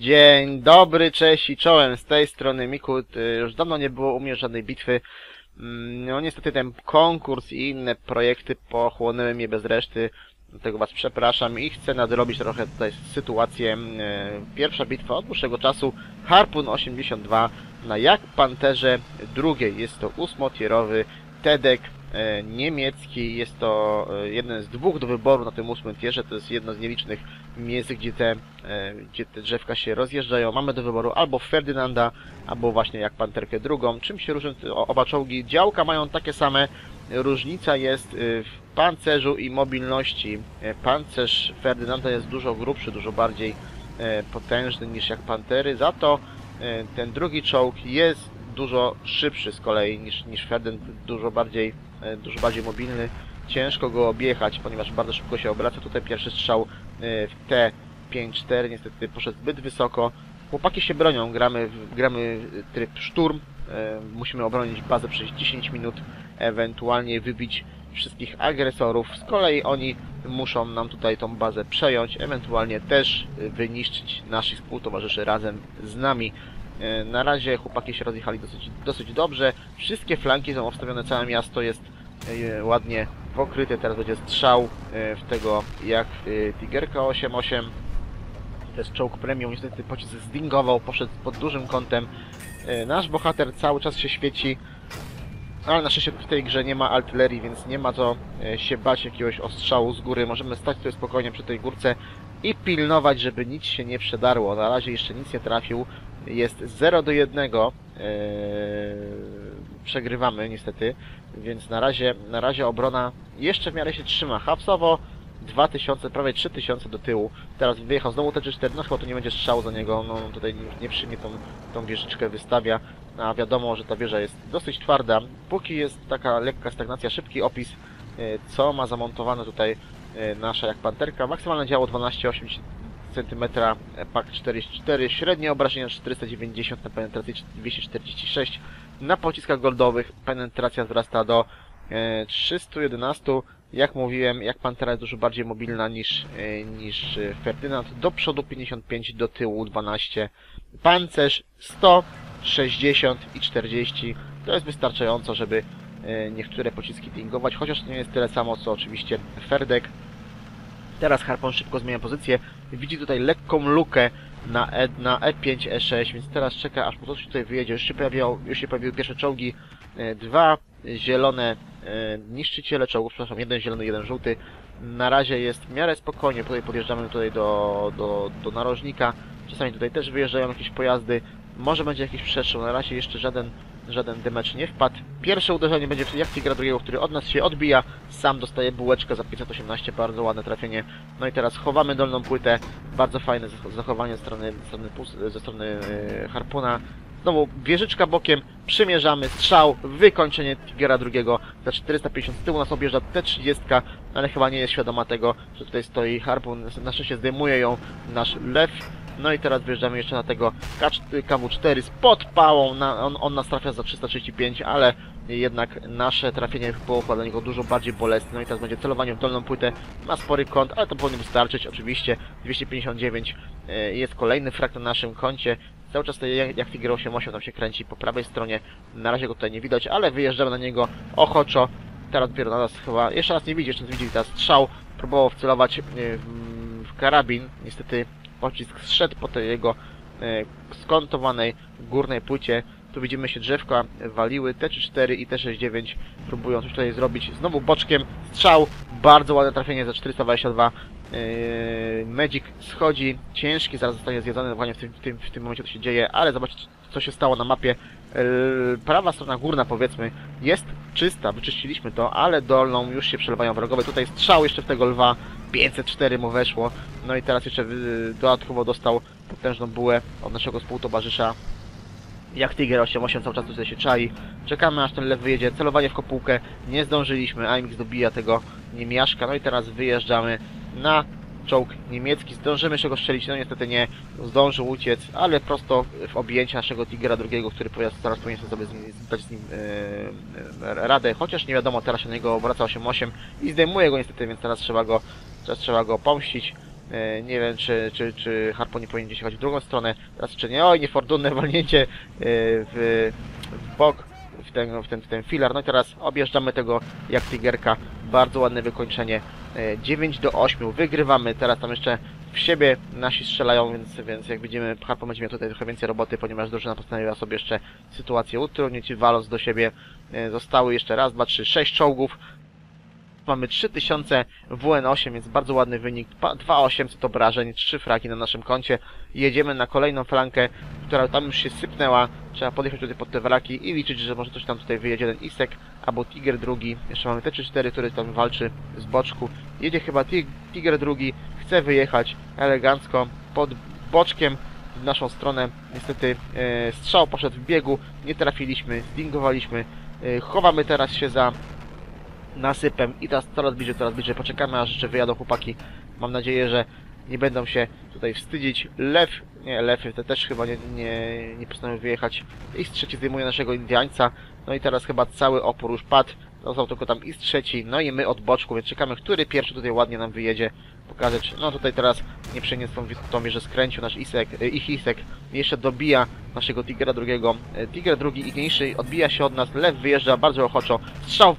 Dzień dobry, cześć i czołem, z tej strony Mikut. Y, Już dawno nie było u mnie żadnej bitwy. Mm, No niestety ten konkurs i inne projekty pochłonęły mnie bez reszty. Dlatego was przepraszam i chcę nadrobić trochę tutaj sytuację. Y, Pierwsza bitwa od dłuższego czasu. Harpun 82 na Jak Panterze drugiej. Jest to ósmotierowy Tedek niemiecki. Jest to e, jeden z dwóch do wyboru na tym ósmym tierze. To jest jedno z nielicznych miejsc, gdzie te, e, gdzie te drzewka się rozjeżdżają. Mamy do wyboru albo Ferdynanda, albo właśnie jak Panterkę drugą. Czym się różnią oba czołgi? Działka mają takie same. Różnica jest w pancerzu i mobilności. E, Pancerz Ferdynanda jest dużo grubszy, dużo bardziej e, potężny niż jak Pantery. Za to e, ten drugi czołg jest dużo szybszy z kolei niż, niż Ferdynand, dużo bardziej, e, dużo bardziej mobilny. Ciężko go objechać, ponieważ bardzo szybko się obraca. Tutaj pierwszy strzał e, w T5-4 niestety poszedł zbyt wysoko. Chłopaki się bronią, gramy, gramy tryb szturm. E, Musimy obronić bazę przez 10 minut, ewentualnie wybić wszystkich agresorów. Z kolei oni muszą nam tutaj tą bazę przejąć, ewentualnie też wyniszczyć naszych współtowarzyszy razem z nami. E, Na razie chłopaki się rozjechali dosyć, dosyć dobrze. Wszystkie flanki są obstawione, całe miasto jest e, ładnie pokryte. Teraz będzie strzał e, w tego jak Tigerka 8.8. To jest czołg premium. Niestety pocisk zdingował, poszedł pod dużym kątem. Nasz bohater cały czas się świeci. Ale na szczęście w tej grze nie ma artylerii, więc nie ma co się bać jakiegoś ostrzału z góry. Możemy stać tutaj spokojnie przy tej górce i pilnować, żeby nic się nie przedarło. Na razie jeszcze nic nie trafił. Jest 0 do 1. Eee, przegrywamy niestety, więc na razie, na razie obrona jeszcze w miarę się trzyma. Hapsowo 2000, prawie 3000 do tyłu. Teraz wyjechał znowu T4, no chyba tu nie będzie strzału za niego, no tutaj nie, przyjmie tą, tą wieżyczkę, wystawia. A wiadomo, że ta wieża jest dosyć twarda. Póki jest taka lekka stagnacja, szybki opis, e, co ma zamontowane tutaj e, nasza jak panterka. Maksymalne działo 12,8 cm, e, pak 44, średnie obrażenia 490 na penetracji 246. Na pociskach goldowych penetracja wzrasta do e, 311. Jak mówiłem, jak Pantera jest dużo bardziej mobilna niż, e, niż e, Ferdynand. Do przodu 55, do tyłu 12. Pancerz 100, 60 i 40. To jest wystarczająco, żeby e, niektóre pociski dingować, chociaż to nie jest tyle samo, co oczywiście Ferdek. Teraz Harpon szybko zmienia pozycję. Widzi tutaj lekką lukę na, E, na E5, E6, więc teraz czeka aż mu coś tutaj wyjedzie. Już się, pojawiał, już się pojawiły pierwsze czołgi. E, Dwa zielone e, niszczyciele czołgów, przepraszam, jeden zielony, jeden żółty. Na razie jest w miarę spokojnie. Tutaj podjeżdżamy tutaj do, do, do narożnika. Czasami tutaj też wyjeżdżają jakieś pojazdy. Może będzie jakiś przestrzał. Na razie jeszcze żaden żaden dymecz nie wpadł. Pierwsze uderzenie będzie jak Tigra drugiego, który od nas się odbija. Sam dostaje bułeczkę za 518, bardzo ładne trafienie. No i teraz chowamy dolną płytę. Bardzo fajne zach- zachowanie ze strony, ze strony, ze strony yy, Harpuna. Znowu wieżyczka bokiem, przymierzamy, strzał, wykończenie Tigera drugiego za 450 z tyłu nas objeżdża T30, ale chyba nie jest świadoma tego, że tutaj stoi Harpun. Na szczęście zdejmuje ją nasz lew. No i teraz wjeżdżamy jeszcze na tego K4 KW4 z podpałą. Na, on, on nas trafia za 335, ale jednak nasze trafienie było dla niego dużo bardziej bolesne. No i teraz będzie celowanie w dolną płytę. Ma spory kąt, ale to powinno wystarczyć. Oczywiście 259 e, jest kolejny frag na naszym koncie. Cały czas tutaj jak- Tiger 88 tam się kręci po prawej stronie. Na razie go tutaj nie widać, ale wyjeżdżamy na niego ochoczo. Teraz dopiero na nas chyba, jeszcze nas nie widzi, jeszcze nas widzi teraz strzał. Próbował wcelować e, w karabin. Niestety pocisk zszedł po tej jego e, skontowanej górnej płycie. Tu widzimy się drzewka waliły, T34 i T69 próbują coś tutaj zrobić. Znowu boczkiem, strzał, bardzo ładne trafienie za 422. Yy, Magic schodzi, ciężki, zaraz zostanie zjedzony, właśnie w tym, w tym, w tym momencie to się dzieje, ale zobaczcie co się stało na mapie. Yy, Prawa strona górna powiedzmy jest czysta, wyczyściliśmy to, ale dolną już się przelewają wrogowie. Tutaj strzał jeszcze w tego lwa, 504 mu weszło. No i teraz jeszcze yy, dodatkowo dostał potężną bułę od naszego współtowarzysza. Jak Tiger 88 cały czas tutaj się czai. Czekamy aż ten lew wyjedzie. Celowanie w kopułkę. Nie zdążyliśmy. AMX dobija tego niemiaszka. No i teraz wyjeżdżamy na czołg niemiecki. Zdążymy się go strzelić. No niestety nie zdążył uciec, ale prosto w objęcie naszego Tigera drugiego, który pojazd zaraz powinien sobie dać z nim yy, radę. Chociaż nie wiadomo, teraz się na niego obraca 8-8 i zdejmuje go niestety, więc teraz trzeba go, teraz trzeba go pomścić. E, Nie wiem, czy, czy, czy Harpon nie powinien gdzieś jechać w drugą stronę. Teraz czy nie. Oj, niefortunne walnięcie e, w, w bok, w ten, w, ten, w ten filar. No i teraz objeżdżamy tego jak Tigerka. Bardzo ładne wykończenie. E, 9 do 8. Wygrywamy. Teraz tam jeszcze w siebie nasi strzelają, więc, więc jak widzimy, Harpon będzie miał tutaj trochę więcej roboty, ponieważ drużyna postanowiła sobie jeszcze sytuację utrudnić, waląc do siebie. E, Zostały jeszcze raz, dwa, trzy, sześć czołgów. Mamy 3000 WN8, więc bardzo ładny wynik. Pa- 2800 obrażeń, 3 fragi na naszym koncie. Jedziemy na kolejną flankę, która tam już się sypnęła. Trzeba podjechać tutaj pod te wraki i liczyć, że może coś tam tutaj wyjedzie. Jeden Isek albo Tiger drugi. Jeszcze mamy T34, który tam walczy z boczku. Jedzie chyba Tig- Tiger drugi, chce wyjechać elegancko pod boczkiem w naszą stronę. Niestety e, strzał poszedł w biegu, nie trafiliśmy, zdingowaliśmy. E, chowamy teraz się za nasypem i teraz coraz bliżej, coraz bliżej. Poczekamy aż jeszcze wyjadą chłopaki. Mam nadzieję, że nie będą się tutaj wstydzić. Lew, nie, Lew te też chyba nie, nie, nie postanowił wyjechać. X trzeci zdejmuje naszego Indiańca. No i teraz chyba cały opór już padł. Został tylko tam X trzeci, no i my od boczku, więc czekamy, który pierwszy tutaj ładnie nam wyjedzie. Pokazać, no tutaj teraz nie przeniósł tą, tą wieżę skręcił nasz Isek, e, ich Isek. Jeszcze dobija naszego Tigera drugiego. E, Tiger drugi igniejszy odbija się od nas, lew wyjeżdża bardzo ochoczo. Strzał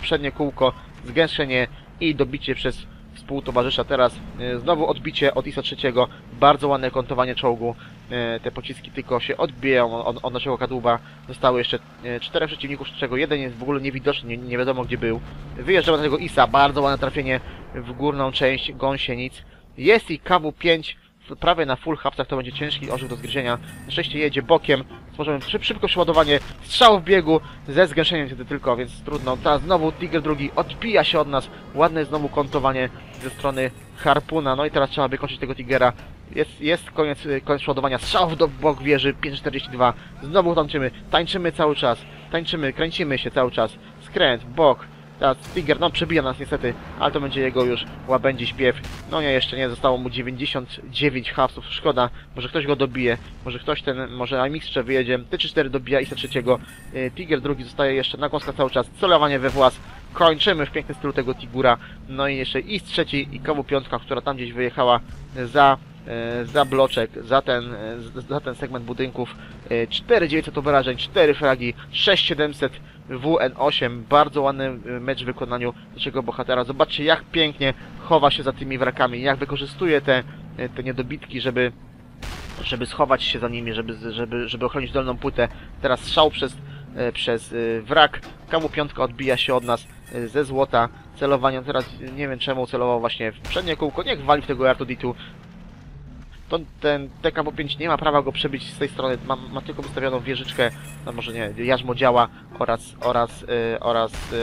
przednie kółko, zgęszczenie i dobicie przez współtowarzysza. Teraz e, znowu odbicie od ISA trzeciego. Bardzo ładne kontowanie czołgu. E, Te pociski tylko się odbijają od, od naszego kadłuba. Zostały jeszcze e, czterech przeciwników, z czego jeden jest w ogóle niewidoczny, nie, nie wiadomo gdzie był. Wyjeżdżamy na tego ISA, bardzo ładne trafienie w górną część gąsienic. Jest i KW5 w- prawie na full hapsach, to będzie ciężki orzeł do zgryzienia. Na szczęście jedzie bokiem, możemy szyb, szybko przeładowanie, strzał w biegu, ze zgęszeniem wtedy tylko, więc trudno. Teraz znowu Tiger drugi odbija się od nas, ładne znowu kontowanie ze strony Harpuna, no i teraz trzeba wykończyć tego Tigera. Jest, jest koniec, koniec przeładowania, strzał do bok wieży, 542, znowu tańczymy, tańczymy cały czas, tańczymy, kręcimy się cały czas, skręt, bok, Teraz no przebija nas niestety, ale to będzie jego już łabędzi śpiew. No nie, jeszcze nie, zostało mu 99 hapsów, szkoda. Może ktoś go dobije, może ktoś ten, może IMX jeszcze wyjedzie. T4 dobija Isa trzeciego. Y, Tiger drugi zostaje jeszcze na kąska cały czas. Celowanie we włas. Kończymy w pięknym stylu tego Tigura. No i jeszcze Is trzeci i Kowu piątka, która tam gdzieś wyjechała za e, za bloczek, za ten, z- za ten segment budynków. E, 4900 obrażeń, 4 fragi, 6700 WN8. Bardzo ładny e, mecz w wykonaniu naszego bohatera. Zobaczcie jak pięknie chowa się za tymi wrakami, jak wykorzystuje te, e, te niedobitki, żeby żeby schować się za nimi, żeby, żeby, żeby ochronić dolną płytę. Teraz strzał przez, e, przez wrak. Kamu piątka odbija się od nas ze złota. Celowaniem teraz nie wiem czemu celował właśnie w przednie kółko. Niech wali w tego R2D2. To, ten TKW5 nie ma prawa go przebić z tej strony. Ma, ma tylko wystawioną wieżyczkę, no może nie, jarzmo działa oraz, oraz, e, oraz e,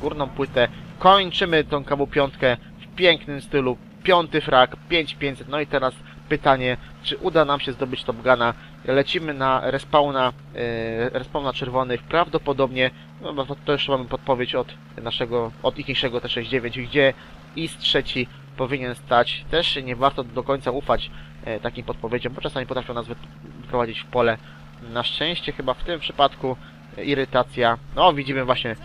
górną płytę. Kończymy tą KW5 w pięknym stylu. Piąty frag, 5500. No i teraz pytanie, czy uda nam się zdobyć Top Guna. Lecimy na respawna, e, respawna czerwonych. Prawdopodobnie, no bo to jeszcze mamy podpowiedź od naszego, od ichniejszego T69, gdzie IS trzeci powinien stać. Też nie warto do końca ufać takim podpowiedziom, bo czasami potrafią nas wyprowadzić w pole. Na szczęście chyba w tym przypadku e, irytacja. No widzimy właśnie, e,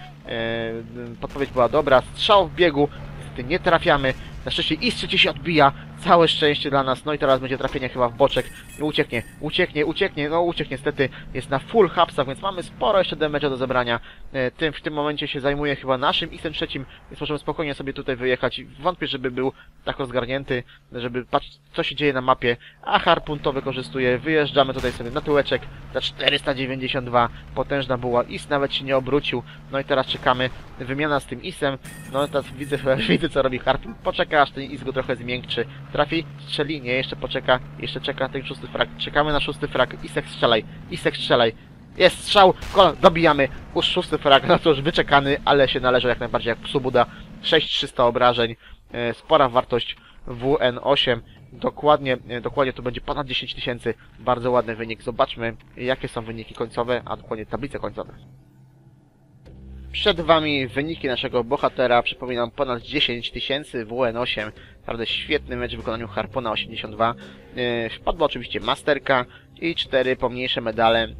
podpowiedź była dobra. Strzał w biegu, niestety nie trafiamy. Na szczęście IS trzeci się odbija. Całe szczęście dla nas. No i teraz będzie trafienie chyba w boczek. I ucieknie, ucieknie, ucieknie. No ucieknie niestety. Jest na full hapsach, więc mamy sporo jeszcze damage'a do zebrania. E, Tym w tym momencie się zajmuje chyba naszym IS-em trzecim, więc możemy spokojnie sobie tutaj wyjechać. Wątpię, żeby był tak rozgarnięty, żeby patrzeć co się dzieje na mapie. A Harpun to wykorzystuje. Wyjeżdżamy tutaj sobie na tyłeczek za 492. Potężna była. IS nawet się nie obrócił. No i teraz czekamy. Wymiana z tym IS-em. No teraz widzę, widzę co robi Harpun. Poczeka aż ten IS go trochę zmiękczy. Trafi, strzeli, nie, jeszcze poczeka. Jeszcze czeka ten szósty frag. Czekamy na szósty frag. Isek strzelaj. Isek strzelaj. Jest strzał, kol, dobijamy. Już szósty frag, no już wyczekany, ale się należy jak najbardziej jak psu Buda. 6300 obrażeń, e, spora wartość WN8. Dokładnie, e, dokładnie to będzie ponad 10 tysięcy. Bardzo ładny wynik. Zobaczmy, jakie są wyniki końcowe, a dokładnie tablice końcowe. Przed Wami wyniki naszego bohatera, przypominam ponad 10 tysięcy WN8, naprawdę świetny mecz w wykonaniu Harpona 82. Yy, Wpadła oczywiście Masterka, i cztery pomniejsze medale, y,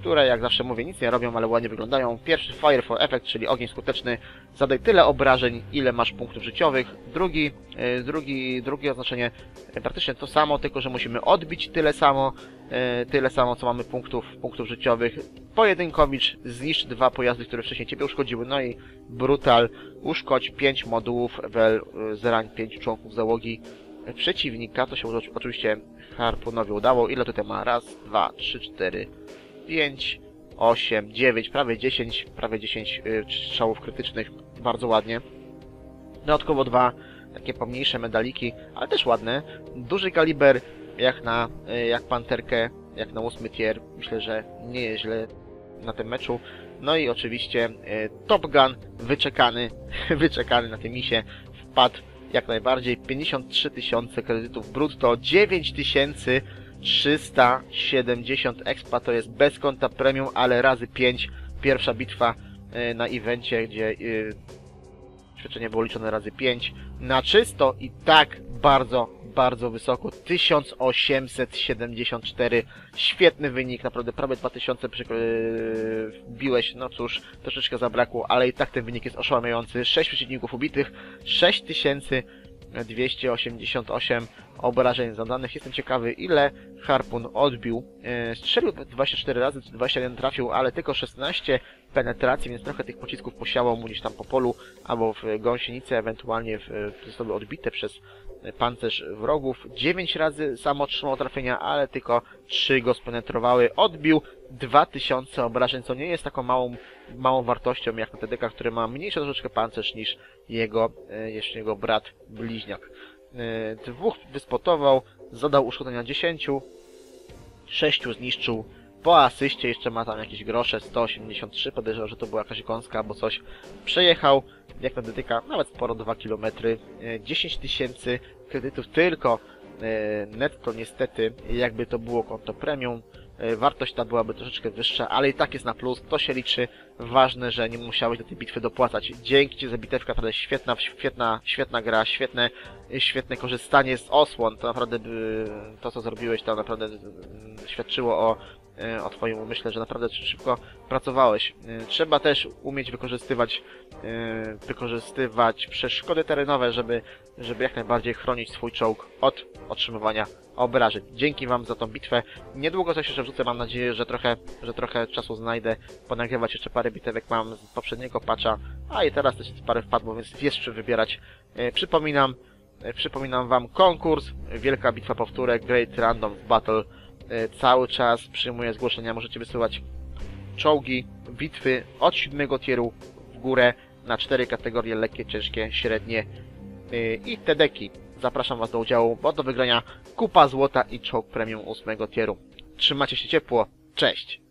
które jak zawsze mówię nic nie robią, ale ładnie wyglądają. Pierwszy Fire for Effect, czyli ogień skuteczny, zadaj tyle obrażeń, ile masz punktów życiowych. Drugi, y, drugi, drugie oznaczenie y, praktycznie to samo, tylko że musimy odbić tyle samo, tyle samo co mamy punktów, punktów życiowych. Pojedynkowicz zniszcz dwa pojazdy, które wcześniej ciebie uszkodziły, no i Brutal uszkodź 5 modułów, wel zrań 5 członków załogi przeciwnika. To się oczywiście harpunowi udało. Ile tutaj ma? Raz, dwa, trzy, cztery, pięć, osiem, dziewięć, prawie 10, prawie 10 y, strzałów krytycznych. Bardzo ładnie. Dodatkowo dwa takie pomniejsze medaliki, ale też ładne. Duży kaliber, jak na, y, jak panterkę, jak na ósmy tier. Myślę, że nie jest źle na tym meczu. No i oczywiście y, Top Gun, wyczekany, wyczekany na tym misie, wpadł jak najbardziej. 53 tysiące kredytów brutto, 9370 expa, to jest bez konta premium, ale razy 5. Pierwsza bitwa y, na evencie, gdzie y, świadczenie było liczone razy 5. Na czysto i tak bardzo, bardzo wysoko. 1874. Świetny wynik, naprawdę prawie 2000 przy, yy, wbiłeś. No cóż, troszeczkę zabrakło, ale i tak ten wynik jest oszałamiający. 6 przeciwników ubitych, 6288 obrażeń zadanych. Jestem ciekawy, ile Harpun odbił. Yy, strzelił 24 razy, 21 trafił, ale tylko 16 penetracji, więc trochę tych pocisków posiało mu gdzieś tam po polu, albo w gąsienicę, ewentualnie w, zostały odbite przez pancerz wrogów. 9 razy sam otrzymał trafienia, ale tylko 3 go spenetrowały. Odbił 2000 obrażeń, co nie jest taką małą, małą wartością jak na TDK, który ma mniejszy troszeczkę pancerz niż jego, jeszcze jego brat bliźniak. E, Dwóch wyspotował, zadał uszkodzenia 10, 6 zniszczył. Po asyście jeszcze ma tam jakieś grosze, 183, podejrzewam, że to była jakaś gąska albo coś. Przejechał, jak na dedyka, nawet sporo, 2 km. e, 10 tysięcy kredytów tylko e, netto niestety, jakby to było konto premium. E, Wartość ta byłaby troszeczkę wyższa, ale i tak jest na plus, to się liczy. Ważne, że nie musiałeś do tej bitwy dopłacać. Dzięki Ci za bitewkę, naprawdę świetna, świetna, świetna gra, świetne, świetne korzystanie z osłon. To naprawdę, to co zrobiłeś, to naprawdę świadczyło o, o Twoim umyśle, że naprawdę szybko pracowałeś. E, Trzeba też umieć wykorzystywać, e, wykorzystywać przeszkody terenowe, żeby, żeby jak najbardziej chronić swój czołg od otrzymywania obrażeń. Dzięki Wam za tą bitwę. Niedługo coś jeszcze wrzucę, mam nadzieję, że trochę, że trochę czasu znajdę. Ponagrywać jeszcze parę bitewek mam z poprzedniego patcha, a i teraz też parę wpadło, więc jest czym wybierać. E, Przypominam, e, przypominam Wam konkurs, Wielka Bitwa Powtórek, Great Random Battle. E, Cały czas przyjmuję zgłoszenia, możecie wysyłać czołgi, bitwy od siódmego tieru w górę na cztery kategorie lekkie, ciężkie, średnie yy, i TDki. Zapraszam Was do udziału, bo do wygrania kupa złota i czołg premium ósmego tieru. Trzymajcie się ciepło, cześć!